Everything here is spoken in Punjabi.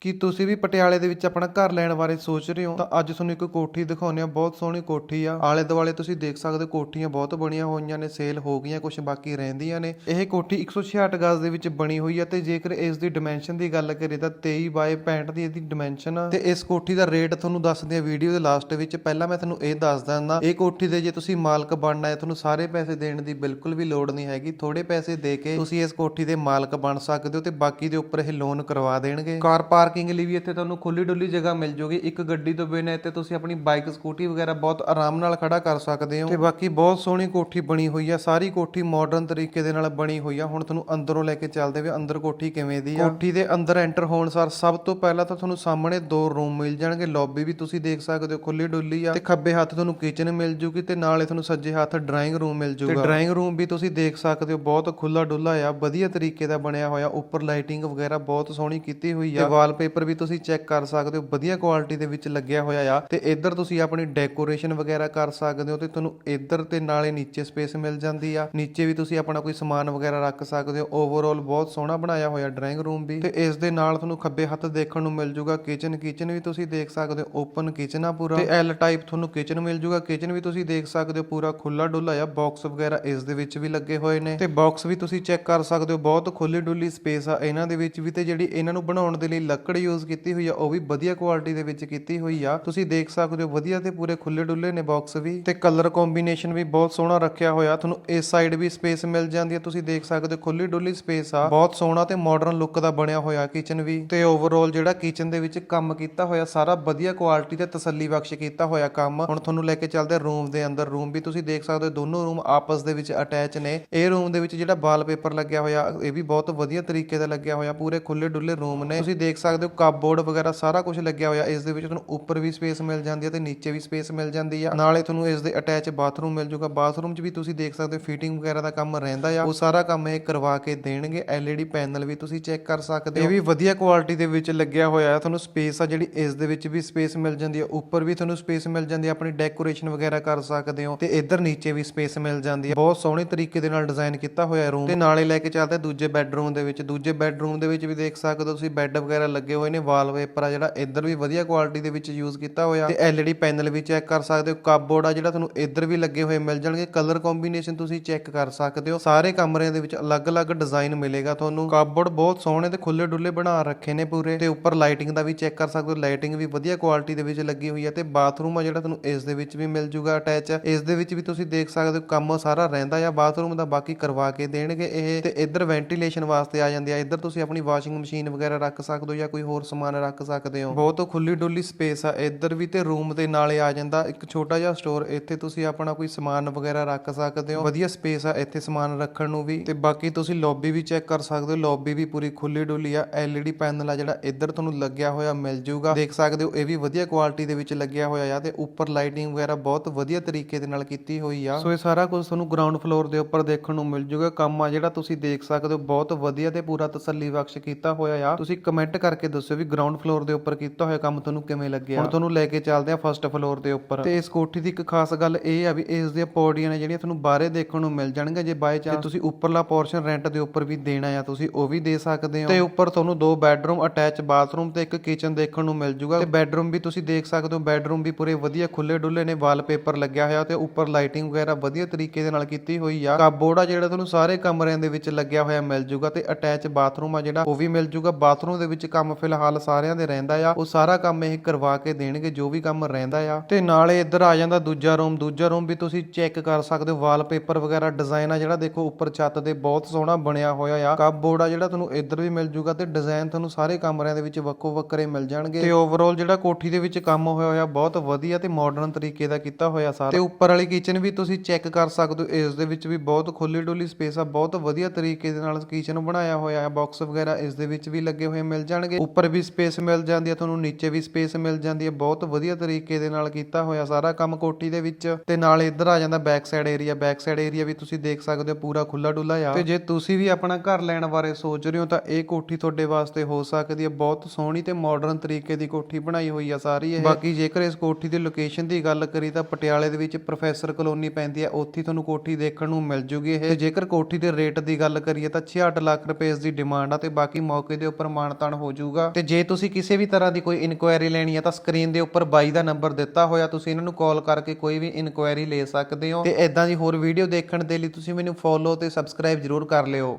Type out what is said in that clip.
ਕੀ ਤੁਸੀਂ ਵੀ ਪਟਿਆਲੇ ਦੇ ਵਿੱਚ ਆਪਣਾ ਘਰ ਲੈਣ ਬਾਰੇ ਸੋਚ ਰਹੇ ਹੋ? ਤਾਂ ਅੱਜ ਤੁਹਾਨੂੰ ਇੱਕ ਕੋਠੀ ਦਿਖਾਉਂਦੇ ਆ ਬਹੁਤ ਸੋਹਣੀ ਕੋਠੀ ਆ। ਆਲੇ ਦੁਆਲੇ ਤੁਸੀਂ ਦੇਖ ਸਕਦੇ ਹੋ, ਕੋਠੀਆਂ ਬਹੁਤ ਬਣੀਆਂ ਹੋਈਆਂ ਨੇ, ਸੇਲ ਹੋ ਗਈਆਂ ਕੁਝ ਬਾਕੀ ਰਹਿੰਦੀਆਂ ਨੇ। ਇਹ ਕੋਠੀ 166 ਗਜ਼ ਦੇ ਵਿੱਚ ਬਣੀ ਹੋਈ ਆ ਤੇ ਜੇਕਰ ਇਸ ਦੀ ਡਾਈਮੈਂਸ਼ਨ ਦੀ ਗੱਲ ਕਰੀਏ ਤਾਂ 23 ਬਾਏ 65 ਦੀ ਇਹਦੀ ਡਾਈਮੈਂਸ਼ਨ ਆ। ਤੇ ਇਸ ਕੋਠੀ ਦਾ ਰੇਟ ਤੁਹਾਨੂੰ ਦੱਸਦੇ ਆ ਵੀਡੀਓ ਦੇ ਲਾਸਟ ਵਿੱਚ। ਪਹਿਲਾਂ ਮੈਂ ਤੁਹਾਨੂੰ ਇਹ ਦੱਸ ਦਿੰਦਾ, ਇਹ ਕੋਠੀ ਦੇ ਜੇ ਤੁਸੀਂ ਮਾਲਕ ਬਣਨਾ ਹੈ, ਤੁਹਾਨੂੰ ਸਾਰੇ ਪੈਸੇ ਦੇਣ ਦੀ ਬਿਲਕੁਲ ਵੀ ਲੋੜ ਨਹੀਂ ਹੈਗੀ। ਥੋੜੇ ਪੈਸੇ ਦੇ ਕੇ ਤੁਸੀਂ ਇਸ ਕੋਠੀ ਦੇ ਮਾਲਕ ਬਣ ਸਕਦੇ ਹੋ ਤੇ ਬਾਕੀ ਦੇ ਉੱਪਰ ਇਹ ਲੋਨ ਕਰਵਾ ਦੇਣਗੇ। ਕਾਰ ਪਾਰਕਿੰਗ ਲਈ ਵੀ ਇੱਥੇ ਤੁਹਾਨੂੰ ਖੁੱਲੀ ਡੁੱਲੀ ਜਗ੍ਹਾ ਮਿਲ ਜੂਗੀ। ਇੱਕ ਗੱਡੀ ਤੋਂ ਬਿਨਾਂ ਇੱਥੇ ਤੁਸੀਂ ਆਪਣੀ ਬਾਈਕ ਸਕੂਟੀ ਵਗੈਰਾ ਬਹੁਤ ਆਰਾਮ ਨਾਲ ਖੜਾ ਕਰ ਸਕਦੇ ਹੋ। ਤੇ ਬਾਕੀ ਬਹੁਤ ਸੋਹਣੀ ਕੋਠੀ ਬਣੀ ਹੋਈ ਆ। ਸਾਰੀ ਕੋਠੀ ਮਾਡਰਨ ਤਰੀਕੇ ਦੇ ਨਾਲ ਬਣੀ ਹੋਈ ਆ। ਹੁਣ ਤੁਹਾਨੂੰ ਅੰਦਰੋਂ ਲੈ ਕੇ ਚੱਲਦੇ ਵੀ ਅੰਦਰ ਕੋਠੀ ਕਿਵੇਂ ਦੀ ਆ। ਕੋਠੀ ਦੇ ਅੰਦਰ ਐਂਟਰ ਹੋਣ ਸਾਰ ਸਭ ਤੋਂ ਪਹਿਲਾਂ ਤਾਂ ਤੁਹਾਨੂੰ ਸਾਹਮਣੇ ਦੋ ਰੂਮ ਮਿਲ ਜਾਣਗੇ। ਲੌਬੀ ਵੀ ਤੁਸੀਂ ਦੇਖ ਸਕਦੇ ਹੋ ਖੁੱਲੀ ਡੁੱਲੀ ਆ। ਤੇ ਖੱਬੇ ਹੱਥ ਤੁਹਾਨੂੰ ਕਿਚਨ ਮਿਲ ਜੂਗੀ ਤੇ ਨਾਲੇ ਤੁਹਾਨੂੰ ਸੱਜੇ ਹੱਥ ਡਰਾਇੰਗ ਰੂਮ ਮਿਲ ਜੂਗਾ। ਤੇ ਡਰਾਇੰਗ ਰੂਮ ਵੀ ਤੁਸੀਂ ਦੇਖ ਸਕਦੇ ਹੋ। ਬਹੁਤ ਖੁੱਲਾ ਡੁੱਲਾ ਆ। ਵਧੀਆ ਤਰੀਕੇ ਦਾ ਬਣਿਆ ਹੋਇਆ। ਉੱਪਰ ਲਾਈਟਿੰਗ ਵਗੈਰਾ ਬਹੁਤ ਸੋਹਣੀ ਕੀਤੀ ਹੋਈ ਆ। ਤੇ ਵਾਲਪੇਪਰ ਵੀ ਤੁਸੀਂ ਚੈੱਕ ਕਰ ਸਕਦੇ ਹੋ, ਵਧੀਆ ਕੁਆਲਿਟੀ ਦੇ ਵਿੱਚ ਲੱਗਿਆ ਹੋਇਆ ਆ। ਤੇ ਇੱਧਰ ਤੁਸੀਂ ਆਪਣੀ ਡੈਕੋਰੇਸ਼ਨ ਵਗੈਰਾ ਕਰ ਸਕਦੇ ਹੋ ਤੇ ਤੁਹਾਨੂੰ ਇੱਧਰ ਤੇ ਨਾਲੇ ਨੀਚੇ ਸਪੇਸ ਮਿਲ ਜਾਂਦੀ ਆ। ਨੀਚੇ ਵੀ ਤੁਸੀਂ ਆਪਣਾ ਕੋਈ ਸਮਾਨ ਵਗੈਰਾ ਰੱਖ ਸਕਦੇ ਹੋ। ਓਵਰਆਲ ਬਹੁਤ ਸੋਹਣਾ ਬਣਾਇਆ ਹੋਇਆ ਡਰਾਇੰਗ ਰੂਮ ਵੀ। ਤੇ ਇਸ ਦੇ ਨਾਲ ਤੁਹਾਨੂੰ ਖੱਬੇ ਹੱਥ ਦੇਖਣ ਨੂੰ ਮਿਲ ਜੂਗਾ ਕਿਚਨ ਕਿਚਨ ਵੀ ਤੁਸੀਂ ਦੇਖ ਸਕਦੇ ਹੋ। ਓਪਨ ਕਿਚਨ ਆ ਪੂਰਾ। ਤੇ ਐਲ ਟਾਈਪ ਤੁਹਾਨੂੰ ਕਿਚਨ ਮਿਲ ਜੂਗਾ। ਕਿਚਨ ਵੀ ਤੁਸੀਂ ਦੇਖ ਸਕਦੇ ਹੋ, ਪੂਰਾ ਖੁੱਲਾ ਡੁੱਲਾ ਆ। ਬਾਕਸ ਵਗੈਰਾ ਇਸ ਦੇ ਵਿੱਚ ਵੀ ਲੱਗੇ ਹੋਏ ਨੇ। ਤੇ ਬਾਕਸ ਵੀ ਤੁਸੀਂ ਚੈੱਕ ਕਰ ਸਕਦੇ ਹੋ। ਬਹੁਤ ਖੁੱਲੀ ਡੁੱਲੀ ਸਪੇਸ ਆ ਇਹਨਾਂ ਦੇ ਵਿੱਚ ਵੀ ਤੇ ਜਿਹੜੀ ਇਹਨਾਂ ਨੂੰ ਬਣਾਉਣ ਦੇ ਲਈ ਲੱਕੜ ਯੂਜ਼ ਕੀਤੀ ਹੋਈ ਆ, ਉਹ ਵੀ ਵਧੀਆ ਕੁਆਲਿਟੀ ਦੇ ਵਿੱਚ ਕੀਤੀ ਹੋਈ ਆ। ਤੁਸੀਂ ਦੇਖ ਸਕਦੇ ਹੋ, ਵਧੀਆ ਤੇ ਪੂਰੇ ਖੁੱਲੇ ਡੁੱਲੇ ਨੇ ਬਾਕਸ ਵੀ ਤੇ ਕਲਰ ਕੰਬੀਨੇਸ਼ਨ ਵੀ ਬਹੁਤ ਸੋਹਣਾ ਰੱਖਿਆ ਹੋਇਆ। ਤੁਹਾਨੂੰ ਇਸ ਸਾਈਡ ਵੀ ਸਪੇਸ ਮਿਲ ਜਾਂਦੀ ਹੈ ਤੁਸੀਂ ਦੇਖ ਸਕਦੇ ਹੋ ਖੁੱਲੀ ਡੁੱਲੀ ਸਪੇਸ ਆ। ਬਹੁਤ ਸੋਹਣਾ ਤੇ ਮਾਡਰਨ ਲੁੱਕ ਦਾ ਬਣਿਆ ਹੋਇਆ ਕਿਚਨ ਵੀ ਤੇ ਓਵਰਆਲ ਜਿਹੜਾ ਕਿਚਨ ਦੇ ਵਿੱਚ ਕੰਮ ਕੀਤਾ ਹੋਇਆ, ਸਾਰਾ ਵਧੀਆ ਕੁਆਲਿਟੀ ਤੇ ਤਸੱਲੀ ਬਖਸ਼ ਕੀਤਾ ਹੋਇਆ ਕੰਮ। ਹੁਣ ਤੁਹਾਨੂੰ ਲੈ ਕੇ ਚੱਲਦੇ ਰੂਮ ਦੇ ਅੰਦਰ। ਰੂਮ ਵੀ ਤੁਸੀਂ ਦੇਖ ਸਕਦੇ ਹੋ, ਦੋਨੋਂ ਰੂਮ ਆਪਸ ਦੇ ਵਿੱਚ ਅਟੈਚ ਨੇ। ਇਹ ਰੂਮ ਦੇ ਵਿੱਚ ਜਿਹੜਾ ਵਾਲਪੇਪਰ ਲੱਗਿਆ ਹੋਇਆ, ਇਹ ਵੀ ਬਹੁਤ ਵਧੀਆ ਤਰੀਕੇ ਦਾ ਲੱਗਿਆ ਹੋਇਆ। ਪੂਰੇ ਖੁੱਲੇ ਡੁੱਲੇ ਰੂਮ ਨੇ। ਤੁਸੀਂ ਦੇਖ ਸਕਦੇ ਹੋ ਕਪਬੋਰਡ ਵਗੈਰਾ ਸਾਰਾ ਕੁਝ ਲੱਗਿਆ ਹੋਇਆ, ਇਸ ਦੇ ਵਿੱਚ ਤੁਹਾਨੂੰ ਉੱਪਰ ਵੀ ਸਪੇਸ ਮਿਲ ਜਾਂਦੀ ਹੈ ਤੇ ਨੀਚੇ ਵੀ ਸਪੇਸ ਮਿਲ ਜਾਂਦੀ ਆ। ਨਾਲੇ ਤੁਹਾਨੂੰ ਇਸ ਦੇ ਅਟੈਚ ਬਾਥਰੂਮ ਮਿਲ ਜਾਊਗਾ ਬਾਥਰੂਮ 'ਚ ਵੀ ਤੁਸੀਂ ਦੇਖ ਸਕਦੇ ਹੋ ਫਿਟਿੰਗ ਵਗੈਰਾ ਦਾ ਕੰਮ ਰਹਿੰਦਾ ਆ। ਉਹ ਸਾਰਾ ਕੰਮ ਇਹ ਕਰਵਾ ਕੇ ਦੇਣਗੇ। LED ਪੈਨਲ ਵੀ ਤੁਸੀਂ ਚੈੱਕ ਕਰ ਸਕਦੇ ਹੋ। ਇਹ ਵੀ ਵਧੀਆ ਕੁਆਲਿਟੀ ਦੇ ਵਿੱਚ ਲੱਗਿਆ ਹੋਇਆ ਹੈ ਤੁਹਾਨੂੰ ਸਪੇਸ ਆ ਜਿਹੜੀ, ਇਸ ਦੇ ਵਿੱਚ ਵੀ ਸਪੇਸ ਮਿਲ ਜਾਂਦੀ ਹੈ ਉੱਪਰ ਵੀ ਤੁਹਾਨੂੰ ਸਪੇਸ ਮਿਲ ਜਾਂਦੀ ਹੈ ਆਪਣੀ ਡੈਕੋਰੇਸ਼ਨ ਵਗੈਰਾ ਕਰ ਸਕਦੇ ਹੋ। ਤੇ ਇੱਧਰ ਨੀਚੇ ਵੀ ਸਪੇਸ ਮਿਲ ਜਾਂਦੀ ਹੈ ਬਹੁਤ ਸੋਹਣੇ ਤਰੀਕੇ ਦੇ ਨਾਲ ਡਿਜ਼ਾਈਨ ਕੀਤਾ ਹੋਇਆ ਰੂਮ ਤੇ ਨਾਲੇ ਲੈ ਕੇ ਚੱਲਦੇ ਦੂਜੇ ਬੈੱਡਰੂਮ ਦੇ ਵਿੱਚ। ਦੂਜੇ ਬੈੱਡਰੂਮ ਦੇ ਵਿੱਚ ਵੀ ਦੇਖ ਸਕਦੇ ਹੋ ਤੁਸੀਂ ਬੈੱਡ ਵਗੈਰਾ ਲੱਗੇ ਹੋਏ ਨੇ ਵਾਲਪੇਪਰ ਆ ਜਿਹੜਾ, ਇੱਧਰ ਵੀ ਵਧੀਆ ਕੁਆਲਿਟੀ ਦੇ ਵਿੱਚ ਯੂਜ਼ ਕੀਤਾ ਹੋਇਆ। ਤੇ LED ਪੈਨਲ ਵੀ ਚੈੱਕ ਕਰ ਸਕਦੇ ਹੋ ਕਪਬੋਰਡ ਆ ਜਿਹੜਾ ਤੁਹਾਨੂੰ ਇੱਧਰ ਵੀ ਲੱਗੇ ਹੋਏ ਮਿਲ ਜਾਣਗੇ। ਕਲਰ ਕੰਬੀਨੇਸ਼ਨ ਤੁਸੀਂ ਚੈੱਕ ਕਰ ਸਕਦੇ ਹੋ। ਸਾਰੇ ਕਮਰਿਆਂ ਦੇ ਵਿੱਚ ਅਲੱਗ-ਅਲੱਗ ਡਿਜ਼ਾਈਨ ਮਿਲੇਗਾ ਤੁਹਾਨੂੰ। ਕਪਬੋਰਡ ਬਹੁਤ ਸੋਹਣੇ ਤੇ ਖੁੱਲੇ ਡੁੱਲੇ ਬਣਾ ਰੱਖੇ ਨੇ ਪੂਰੇ। ਤੇ ਉੱਪਰ ਲਾਈਟਿੰਗ ਦਾ ਵੀ ਚੈੱਕ ਕਰ ਸਕਦੇ ਹੋ। ਲਾਈਟਿੰਗ ਵੀ ਵਧੀਆ ਕੁਆਲਿਟੀ ਦੇ ਵਿੱਚ ਲੱਗੀ ਹੋਈ ਹੈ ਤੇ ਬਾਥਰੂਮ ਆ ਜਿਹੜਾ ਤੁਹਾਨੂੰ ਇਸ ਦੇ ਵਿੱਚ ਵੀ ਮਿਲ ਜੂਗਾ ਅਟੈਚ ਇਸ ਦੇ ਵਿੱਚ ਵੀ ਤੁਸੀਂ ਦੇਖ ਸਕਦੇ ਹੋ ਕੰਮ ਸਾਰਾ ਰਹਿੰਦਾ ਆ। ਬਾਥਰੂਮ ਦਾ ਬਾਕੀ ਕਰਵਾ ਕੇ ਦੇਣਗੇ ਇਹ। ਤੇ ਇੱਧਰ ਵੈਂਟੀਲੇਸ਼ਨ ਵਾਸਤੇ ਆ ਜਾਂਦੇ ਆ। ਇੱਧਰ ਤੁਸੀਂ ਆਪਣੀ ਵਾਸ਼ਿੰਗ ਮਸ਼ੀਨ ਵਗੈਰਾ ਰੱਖ ਸਕਦੇ ਹੋ ਜਾਂ ਕੋਈ ਹੋਰ ਸਮਾਨ ਰੱਖ ਸਕਦੇ ਹੋ? ਬਹੁਤ ਖੁੱਲੀ ਡੁੱਲੀ ਸਪੇਸ ਆ। ਇੱਧਰ ਵੀ ਤੇ ਰੂਮ ਦੇ ਨਾਲੇ ਆ ਜਾਂਦਾ। ਇੱਕ ਛੋਟਾ ਜਿਹਾ ਸਟੋਰ, ਇੱਥੇ ਤੁਸੀਂ ਆਪਣਾ ਕੋਈ ਸਮਾਨ ਵਗੈਰਾ ਰੱਖ ਸਕਦੇ ਹੋ। ਵਧੀਆ ਸਪੇਸ ਆ ਇੱਥੇ ਸਮਾਨ ਰੱਖਣ ਨੂੰ ਵੀ। ਤੇ ਬਾਕੀ ਤੁਸੀਂ ਲੌਬੀ ਵੀ ਚੈੱਕ ਕਰ ਸਕਦੇ ਹੋ। ਲੌਬੀ ਵੀ ਪੂਰੀ ਖੁੱਲੀ ਡੁੱਲੀ ਆ। LED ਪੈਨਲ ਆ ਜਿਹੜਾ ਇੱਧਰ ਤੁਹਾਨੂੰ ਲੱਗਿਆ ਹੋਇਆ ਮਿਲ ਜਾਊਗਾ ਦੇਖ ਸਕਦੇ ਹੋ, ਇਹ ਵੀ ਵਧੀਆ ਕੁਆਲਿਟੀ ਦੇ ਵਿੱਚ ਲੱਗਿਆ ਹੋਇਆ ਆ ਤੇ ਉੱਪਰ ਲਾਈਟਿੰਗ ਵਗੈਰਾ ਬਹੁਤ ਵਧੀਆ ਤਰੀਕੇ ਦੇ ਨਾਲ ਕੀਤੀ ਹੋਈ ਆ। ਸੋ ਇਹ ਸਾਰਾ ਕੁਝ ਤੁਹਾਨੂੰ ਗਰਾਊਂਡ ਫਲੋਰ ਦੇ ਉੱਪਰ ਦੇਖਣ ਨੂੰ ਮਿਲ ਜਾਊਗਾ ਕੰਮ ਆ ਜਿਹੜਾ ਤੁਸੀਂ ਦੇਖ ਸਕਦੇ ਹੋ। ਬਹੁਤ ਵਧੀਆ ਤੇ ਪੂਰਾ ਤਸੱਲੀ ਬਖਸ਼ ਕੀਤਾ ਹੋਇਆ ਆ। ਤੁਸੀਂ ਕਮੈਂਟ ਕਰਕੇ ਦੱਸਿਓ ਵੀ ਗਰਾਊਂਡ ਫਲੋਰ ਦੇ ਉੱਪਰ ਕੀਤਾ ਹੋਇਆ ਕੰਮ ਤੁਹਾਨੂੰ ਕਿਵੇਂ ਲੱਗਿਆ? ਹੁਣ ਤੁਹਾਨੂੰ ਲੈ ਕੇ ਚੱਲਦੇ ਆ ਫਰਸਟ ਫਲੋਰ ਦੇ ਉੱਪਰ। ਤੇ ਇਸ ਕੋਠੀ ਦੀ ਇੱਕ ਖਾਸ ਗੱਲ ਇਹ ਆ ਵੀ ਇਸ ਦੀਆਂ ਪੌੜੀਆਂ ਨੇ ਜਿਹੜੀਆਂ ਤੁਹਾਨੂੰ ਬਾਹਰੇ ਦੇਖਣ ਨੂੰ ਮਿਲ ਜਾਣਗੀਆਂ ਜੇ ਬਾਈ ਚਾਂਸ ਤੁਸੀਂ ਉੱਪਰਲਾ ਪੋਰਸ਼ਨ ਰੈਂਟ ਦੇ ਉੱਪਰ ਵੀ ਦੇਣਾ ਆ ਤੁਸੀਂ ਉਹ ਵੀ ਦੇ ਸਕਦੇ ਹੋ। ਤੇ ਉੱਪਰ ਤੁਹਾਨੂੰ ਦੋ ਬੈੱਡਰੂਮ ਅਟੈਚ ਬਾਥਰੂਮ ਤੇ ਇੱਕ ਕਿਚਨ ਦੇਖਣ ਨੂੰ ਮਿਲ ਜੂਗਾ। ਤੇ ਬੈੱਡਰੂਮ ਵੀ ਤੁਸੀਂ ਦੇਖ ਸਕਦੇ ਹੋ ਬੈੱਡਰੂਮ ਵੀ ਪੂਰੇ ਵਧੀਆ ਖੁੱਲੇ ਡੁੱਲੇ ਨੇ ਵਾਲਪੇਪਰ ਲੱਗਿਆ ਹੋਇਆ ਤੇ ਉੱਪਰ ਲਾਈਟਿੰਗ ਵਗੈਰਾ ਵਧੀਆ ਤਰੀਕੇ ਦੇ ਨਾਲ ਕੀਤੀ ਹੋਈ ਆ। ਕਪਬੋਰਡ ਆ ਜਿਹੜਾ ਤੁਹਾਨੂੰ ਸਾਰੇ ਕਮਰਿਆਂ ਦੇ ਵਿੱਚ ਲੱਗਿਆ ਹੋਇਆ ਮਿਲ ਜੂਗਾ ਤੇ ਅਟੈਚ ਬਾਥਰੂਮ ਆ ਜਿਹੜਾ ਉਹ ਵੀ ਮਿਲ ਜੂਗਾ। ਬਾਥਰੂਮ ਦੇ ਵਿੱਚ ਕੰਮ ਫਿਲਹਾਲ ਸਾਰਿਆਂ ਦੇ ਰਹਿੰਦਾ ਆ। ਉਹ ਸਾਰਾ ਕੰਮ ਇਹ ਕਰਵਾ ਕੇ ਦੇਣਗੇ, ਜੋ ਵੀ ਕੰਮ ਰਹਿੰਦਾ ਆ। ਤੇ ਨਾਲੇ ਇੱਧਰ ਆ ਜਾਂਦਾ ਦੂਜਾ ਰੂਮ। ਦੂਜਾ ਰੂਮ ਵੀ ਤੁਸੀਂ ਚੈੱਕ ਕਰ ਸਕਦੇ ਹੋ। ਵਾਲਪੇਪਰ ਵਗੈਰਾ, ਡਿਜ਼ਾਈਨ ਆ ਜਿਹੜਾ ਦੇਖੋ, ਉੱਪਰ ਛੱਤ ਦੇ ਬਹੁਤ ਸੋਹਣਾ ਬਣਿਆ ਹੋਇਆ ਆ। ਕਪਬੋਰਡ ਆ ਜਿਹੜਾ ਤੁਹਾਨੂੰ ਇੱਧਰ ਵੀ ਮਿਲ ਜੂਗਾ ਤੇ ਡਿਜ਼ਾਈਨ ਤੁਹਾਨੂੰ ਸਾਰੇ ਕਮਰਿਆਂ ਦੇ ਵਿੱਚ ਵੱਖੋ ਵੱਖਰੇ ਮਿਲ ਜਾਣਗੇ। ਤੇ ਓਵਰਆਲ ਜਿਹੜਾ ਕੋਠੀ ਦੇ ਵਿੱਚ ਕੰਮ ਹੋਇਆ ਹੋਇਆ, ਬਹੁਤ ਵਧੀਆ ਤੇ ਮਾਡਰਨ ਤਰੀਕੇ ਦਾ ਕੀਤਾ ਹੋਇਆ ਸਾਰਾ। ਤੇ ਉੱਪਰ ਵਾਲੀ ਕਿਚਨ ਵੀ ਤੁਸੀਂ ਚੈੱਕ ਕਰ ਸਕਦੇ ਹੋ। ਇਸ ਦੇ ਵਿੱਚ ਵੀ ਬਹੁਤ ਖੁੱਲੀ ਡੁੱਲੀ ਸਪੇਸ ਆ। ਬਹੁਤ ਵਧੀਆ ਤਰੀਕੇ ਦੇ ਨਾਲ ਕਿਚਨ ਬਣਾਇਆ ਹੋਇਆ ਹੈ ਬਾਕਸ ਵਗੈਰਾ ਇਸ ਦੇ ਵਿੱਚ ਵੀ ਲੱਗੇ ਹੋਏ ਮਿਲ ਜਾਣਗੇ। ਉੱਪਰ ਵੀ ਸਪੇਸ ਮਿਲ ਜਾਂਦੀ ਹੈ, ਤੁਹਾਨੂੰ ਨੀਚੇ ਵੀ ਸਪੇਸ ਮਿਲ ਜਾਂਦੀ ਹੈ। ਬਹੁਤ ਵਧੀਆ ਤਰੀਕੇ ਦੇ ਨਾਲ ਕੀਤਾ ਹੋਇਆ ਸਾਰਾ ਕੰਮ ਕੋਠੀ ਦੇ ਵਿੱਚ। ਤੇ ਨਾਲ ਇੱਧਰ ਆ ਜਾਂਦਾ back side area back side area ਵੀ ਤੁਸੀਂ ਦੇਖ ਸਕਦੇ ਹੋ, ਪੂਰਾ ਖੁੱਲਾ ਡੁੱਲਾ ਆ। ਤੇ ਜੇ ਤੁਸੀਂ ਵੀ ਆਪਣਾ ਘਰ ਲੈਣ ਬਾਰੇ ਸੋਚ ਰਹੇ ਹੋ, ਤਾਂ ਇਹ ਕੋਠੀ ਤੁਹਾਡੇ ਵਾਸਤੇ ਹੋ ਸਕਦੀ ਹੈ। ਬਹੁਤ ਸੋਹਣੀ ਤੇ ਮਾਡਰਨ ਤਰੀਕੇ ਦੀ ਕੋਠੀ ਬਣਾਈ ਹੋਈ ਆ ਸਾਰੀ ਇਹ। ਬਾਕੀ ਜੇਕਰ ਇਸ ਕੋਠੀ ਦੀ ਲੋਕੇਸ਼ਨ ਦੀ ਗੱਲ ਕਰੀ, ਤਾਂ ਪਟਿਆਲੇ ਦੇ ਵਿੱਚ ਪ੍ਰੋਫੈਸਰ ਕਲੋਨੀ ਪੈਂਦੀ ਹੈ। ਉੱਥੇ ਤੁਹਾਨੂੰ ਕੋਠੀ ਦੇਖਣ ਨੂੰ ਮਿਲ ਜੂਗੀ ਇਹ। ਤੇ ਜੇਕਰ ਕੋਠੀ ਦੇ ਰੇਟ ਦੀ ਗੱਲ ਕਰੀਏ, ਤਾਂ 66 ਲੱਖ ਰੁਪਏ ਇਸ ਦੀ ਡਿਮਾਂਡ ਆ ਤੇ ਬਾਕੀ ਮੌਕੇ ਦੇ ਉੱਪਰ ਮਾਨਤਾਨ ਹੋ ਜੂ। ਜਾਊਗਾ। ਤੇ ਜੇ ਤੁਸੀਂ ਕਿਸੇ ਵੀ ਤਰ੍ਹਾਂ ਦੀ ਕੋਈ ਇਨਕੁਆਇਰੀ ਲੈਣੀ ਹੈ ਤਾਂ ਸਕਰੀਨ ਦੇ ਉੱਪਰ ਬਾਈ ਦਾ ਨੰਬਰ ਦਿੱਤਾ ਹੋਇਆ, ਤੁਸੀਂ ਇਹਨਾਂ ਨੂੰ ਕਾਲ ਕਰਕੇ ਕੋਈ ਵੀ ਇਨਕੁਆਇਰੀ ਲੈ ਸਕਦੇ ਹੋ। ਤੇ ਇਦਾਂ ਦੀ ਹੋਰ ਵੀਡੀਓ ਦੇਖਣ ਦੇ ਲਈ ਤੁਸੀਂ ਮੈਨੂੰ ਫੋਲੋ ਤੇ ਸਬਸਕ੍ਰਾਈਬ ਜਰੂਰ ਕਰ ਲਿਓ।